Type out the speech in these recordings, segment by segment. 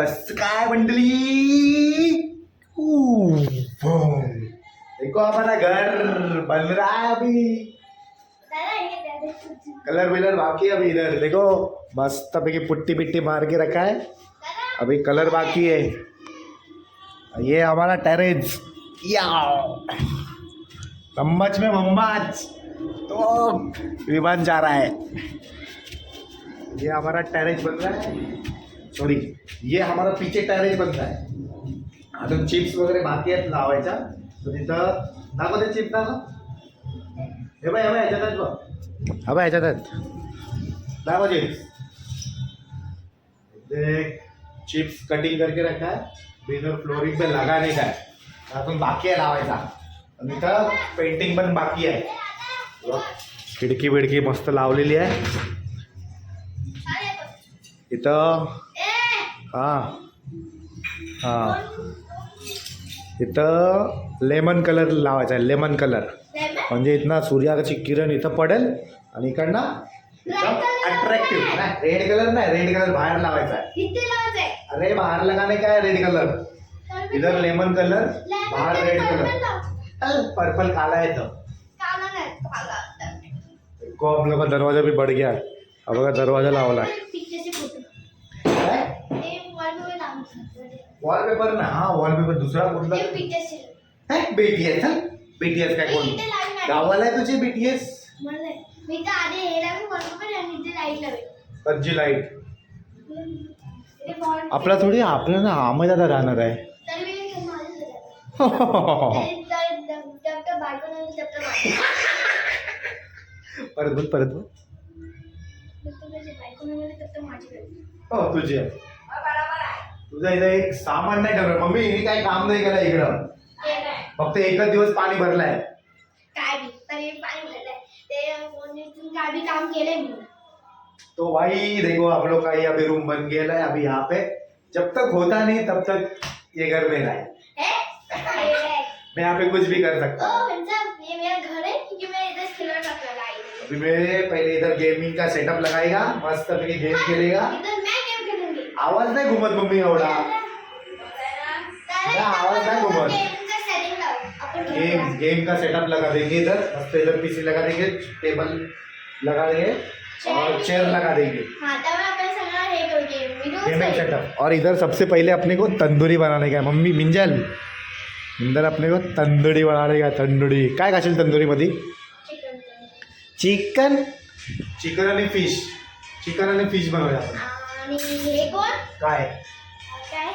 कस काय मंडली। देखो हमारा घर बन रहा है अभी। कलर विलर बाकी अभी इधर। देखो, मस्त पैकी पुट्टी पिट्टी मार के रखा है। अभी कलर बाकी है। ये हमारा टेरेस या चम्मच में मम्मच तो विमान जा रहा है। ये हमारा टेरेस बन रहा है। सॉरी ये हमारा पीछे टेरेस बनता है. अजून चिप्स वगैरे बाकी आहेत लावायच्या तर तिथं दाखव ते चिप्स दाखव. हे बाय हे बाय ह्याच्यात आहेत बघ. हा बाय ह्याच्यात आहेत दाखव चिप्स देख चिप्स कटिंग करके रखा है. बिना फ्लोरिंग पे लगाने का है. अजून बाकी आहे लावायचा. आणि इथं पेंटिंग पण बाकी आहे. खिडकी बिडकी मस्त लावलेली आहे. इथं हां. हां. इथं लेमन कलर लावायचा आहे लेमन कलर म्हणजे इथनं सूर्याची किरण इथं पडेल आणि इकडनं अट्रॅक्टिव्ह रेड कलर नाही रेड कलर बाहेर लावायचा आहे. अरे बाहर लगाने का है रेड कलर इधर लेमन कलर बाहर रेड कलर पर्पल काला है तो को हम लोग का दरवाजा भी बढ़ गया है अब अगर दरवाजा लावला वॉलपेपर ना? हा वॉलपेपर दुसरा कुठला? बीटीएस बीटीएस काय कोण? गावाला आहे तुझे बीटीएस मी तर आधी हे आणि लाइट. आपला थोडी आपला ना आमदादा राहणार आहे. परत बोल परत बोल. हो तुझी आहे. तुझं इथं एक सामान नाही ठेवलं मम्मी हिने काही काम नाही केलं इकडं. फक्त एकच दिवस पाणी भरलाय. काय बी तरी पाणी भरलंय. ते कोणीतून काय बी काम केलंय मी. तो भाई देखो आप लोग का ये अभी रूम बन गया है अभी यहाँ पे. जब तक होता नहीं तब तक ये घर मेरा है हे? हे? मैं यहाँ पे कुछ भी कर सकता हूँ. ये मेरा घर है क्योंकि मैं इधर खिलौना अभी मेरे पहले इधर गेमिंग का सेटअप लगाएगा मस्त करके गेम खेलेगा. आवाज नाही घुमत मम्मी एवढा. आवाज नाही घुमत. गेम. गेम का सेटअप लगा देंगे इधर? मस्त इधर पीसी लगा देंगे टेबल लगा देंगे और चेयर लगा देंगे। हाँ हे गेमिंग. सेटअप और इधर सबसे पहले अपने को तंदूरी बनाने का मम्मी मिंजल इधर अपने को तंदूरी बनाने का तंदूरी। काय खाशील तंदुरी मध्ये Chicken? करू. चिकन चिकन आणि फिश चिकन आणि फिश बनवूया आपण. आणि हे कोण? काय? काय?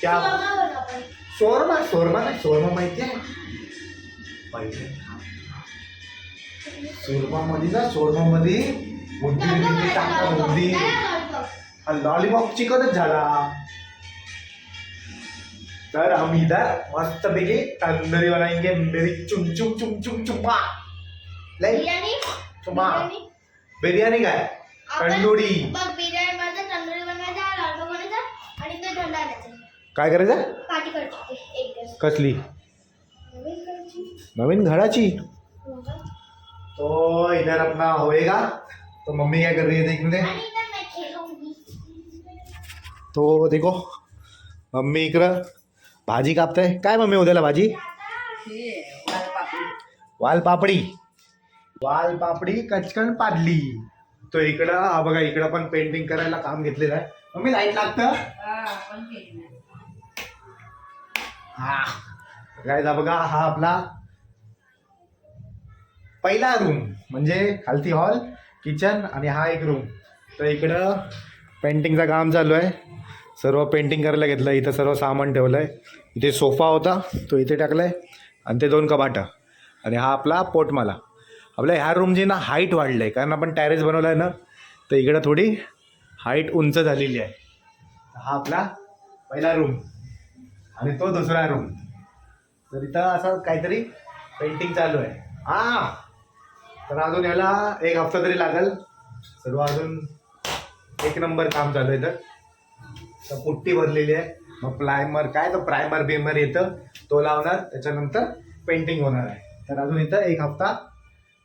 क्या? शोरमा बनवू आपण. शोरमा शोरमा नाही शोरमा माहिती आहे. पहिले शोरमा मध्ये ना शोरमा मध्ये बुंदी Lollipop बिंदी बनायचं, टाकतात lollipop. बुंदी त्याला lollipop. लॉलीपॉप चिकनच झाला. तर हम इधर मस्त पैकी तंदूरी बनाएंगे मेरी चुम चुम चुम चुम चुम्मा. बिर्याणी? चुम्मा. बिर्याणी? काय? तंदुरी बनवायचा लॉलीपॉप बनायचा आणि ते थंड आणायचं काय करायचं? कसली? नवीन घराची? तो इधर अपना होएगा. तो मम्मी क्या कर रही है देखने तो देखो मम्मी इकडं भाजी कापते काय मम्मी उद्याला भाजी? वाल पापडी. वाल पापडी कचकन पाडली. तो इकडं हा बघा इकडं पण पेंटिंग करायला काम घेतलेलं आहे. मम्मी लाइट लागतं? हा काय बघा हा आपला पहिला रूम म्हणजे खालती हॉल किचन आणि हा एक रूम तर इकडं पेंटिंगचं काम चालू आहे. सर्व पेंटिंग करायला घेतलं इथं सर्व सामान ठेवलं आहे इथे सोफा होता तो इथे टाकला आहे आणि ते दोन कपाटं आणि हा आपला पोटमाला. आपल्या ह्या रूमची ना हाईट वाढली आहे कारण आपण टॅरेस बनवला आहे ना तर इकडं थोडी हाईट उंच झालेली आहे. हा आपला पहिला रूम आणि तो दुसरा रूम तर इथं असं काहीतरी पेंटिंग चालू आहे. हां! तर अजून याला एक हफ्ता तरी लागेल. सर्व अजून एक नंबर काम चालू आहे तर तर पुट्टी भरलेली आहे. मग प्रायमर काय तो प्रायमर बिमर येतं तो लावणार. त्याच्यानंतर पेंटिंग होणार आहे. तर अजून इथं एक हफ्ता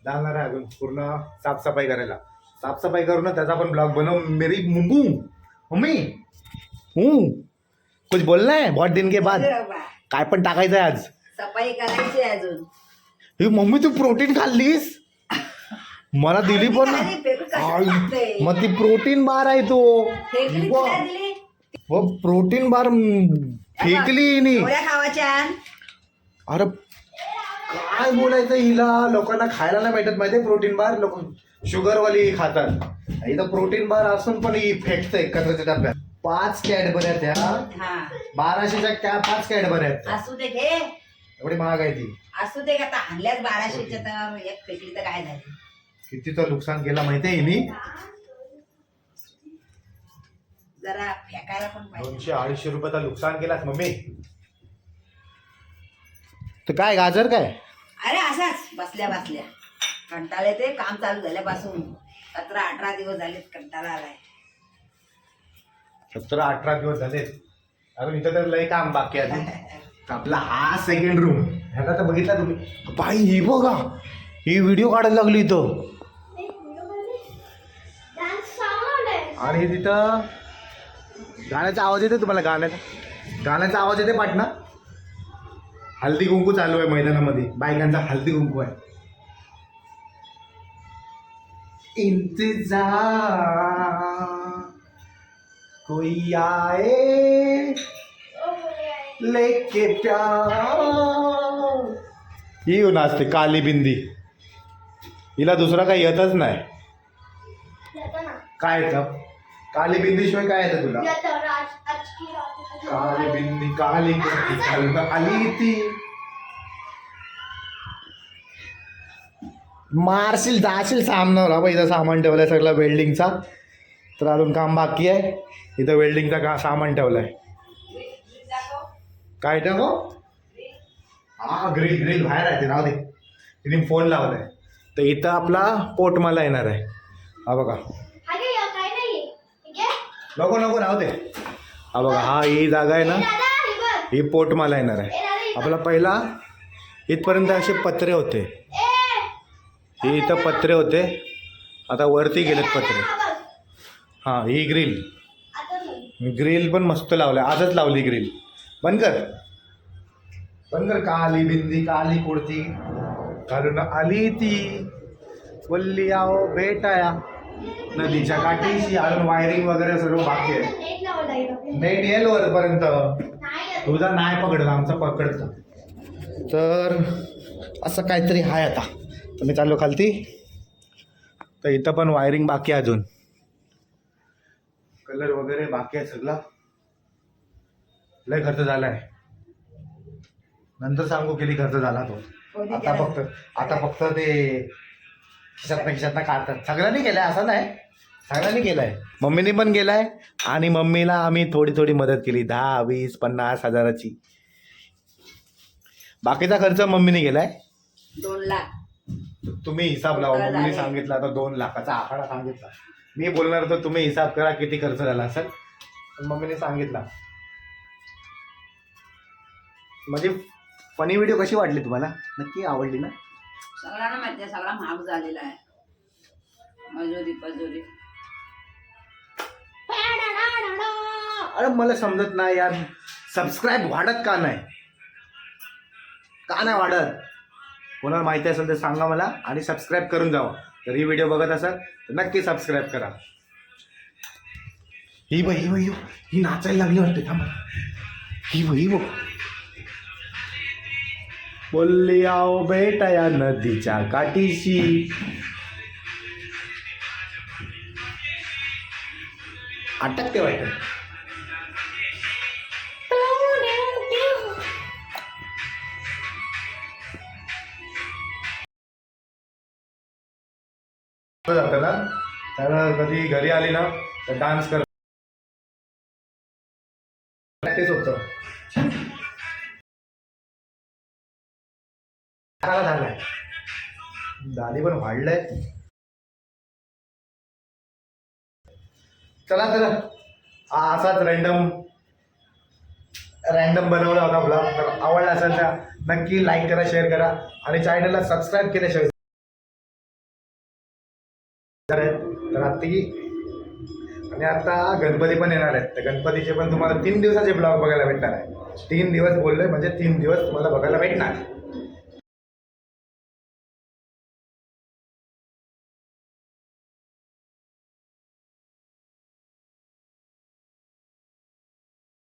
लागणार आहे अजून. पूर्ण साफसफाई करायला. साफसफाई करून त्याचा पण ब्लॉग बनव. मेरी मुंबू मम्मी. हूँ. कुछ बोलना है? बहुत दिन के बाद. काय पण टाकायचं आहे आज. सफाई करायची आहे अजून. हे मम्मी तू प्रोटीन खाल्लीस? मला दिली पण फेकून आई? मग ती प्रोटीन बार आहे तो. फेकली वा. तिला दिली? व प्रोटीन बार म, फेकली नी खावाच्या अरे काय बोलायचं हिला? लोकांना खायला नाही भेटत माहितीये प्रोटीन बार? लोक शुगरवाली खातात. इथं प्रोटीन बार असून पण फेकतंय कचऱ्याच्या डब्यात. पाच ह्या. हा. बाराशेच्या कॅ पाच आहेत. असू दे घे एवढी महाग आहे ती. असू दे का आता आणल्याच बाराशेच्या तर एक फेकली तर काय झाली? कितीचं नुकसान केलं माहितीये हिनी जरा फेकायला पण पाहिजे. दोनशे अडीचशे रुपयाचं नुकसान केलास मम्मी. तर काय गाजर काय? अरे असाच बसल्या बसल्या. कंटाळा येते काम चालू झाल्यापासून. सतरा अठरा दिवस झालेत कंटाळा आलाय. सतरा अठरा दिवस झालेत. अजून इथं तर लय काम बाकी आहे आपला हा सेकंड रूम ह्याला तर बघितला तुम्ही. बाई ही बघा. ही व्हिडिओ काढायला लागली इथं. आणि तिथं गाण्याचा आवाज येते तुम्हाला गाण्याचा? गाण्याचा आवाज येते पाटणा. हल्दी कुंकू चालू आहे मैदानामध्ये. बायकांचा हल्दी कुंकू आहे. इंतजार। कोई आए लेके प्यार। ही येऊन असते काली बिंदी. हिला दुसरा काही येतच नाही. काय येतं? काली बिंदीशिवाय काय येतं तुला? काली बिंदी काली काली आली ती. मारशील जाशील सामनावर हा इथं सामान ठेवलंय सगळं वेल्डिंगचा तर अजून काम बाकी आहे. इथं वेल्डिंगचा का सामान ठेवलंय. काय टाको हा? ग्रिल ग्रिल बाहेर आहे ते राहू दे. तिने फोन लावलाय. तर इथं आपला पोट मला येणार आहे. हा बघा. हा आहे नको नको राहू दे. हा बघा हा ही जागा आहे ना. हे बघ. ही पोट मला येणार आहे. हे. आपला पहिला इथपर्यंत असे पत्रे होते. हे इथं पत्रे होते. आता वरती गेलेत पत्रे. हां ही ग्रिल ग्रिल पण मस्त लावलं आजच लावली ग्रिल बंद कर. बंद कर. काली बिंदी? काली कुडती? घालून आली ती. वल्ली आओ बेटाया नदीच्या काठीशी अजून वायरिंग वगैरे सर्व बाकी आहे. नेट येईल वरपर्यंत. तुझा नाही पकडला आमचा पकडतो. तर असं काहीतरी आहे आता. तर मी चाललो खालती? तर इथं पण वायरिंग बाकी आहे अजून. कलर वगैरे बाकी आहे सगळा. लय खर्च झालाय. नंतर सांगू किती खर्च झाला तो. आता केला? फक्त आता फक्त ते खिशातनं खिशातनं काढतात. सगळ्यांनी केलंय असं नाही. सगळ्यांनी केलंय. मम्मीने पण केलाय आणि मम्मीला आम्ही थोडी थोडी मदत केली. दहा वीस पन्नास हजाराची. बाकीचा खर्च मम्मीने केलाय. दोन लाख. तुम्ही हिसाब लावा. मम्मीने सांगितलं आता दोन लाखाचा आकडा सांगितला. मी बोलणार होतो तुम्ही हिसाब करा किती खर्च झाला असेल. मम्मीने सांगितला. म्हणजे फनी व्हिडिओ कशी वाटली तुम्हाला? नक्की आवडली ना? सगळ्यांना माहिती आहे सगळा महाग झालेला आहे. मजुरी पजुरी. अरे मला समजत नाही यार. सबस्क्राईब वाढत का नाही? का नाही वाढत? कोणाला माहिती असेल तर सांगा मला आणि सबस्क्राईब करून जावा. तर ही व्हिडिओ बघत असाल तर नक्की सबस्क्राईब करा. ही बघ ही बघ ही ही नाचायला लागली वाटते थांबा. ही बघ ही बघ बोलली आओ बेटा या नदीच्या काठीशी. अटकते वाटत. जातं ना कधी घरी आली ना तर डान्स कर. प्रॅक्टिस होतं. झालाय. दाढी पण वाढलंय. चला तर असाच रँडम रँडम बनवला होता ब्लॉग तर आवडला असेल तर नक्की लाईक करा शेअर करा. आणि चॅनलला सबस्क्राईब केल्याशिवाय तर आत्ती आणि आता गणपती पण येणार आहेत. तर गणपतीचे पण तुम्हाला तीन दिवसाचे ब्लॉग बघायला भेटणार आहे. तीन दिवस बोललोय म्हणजे तीन दिवस तुम्हाला बघायला भेटणार.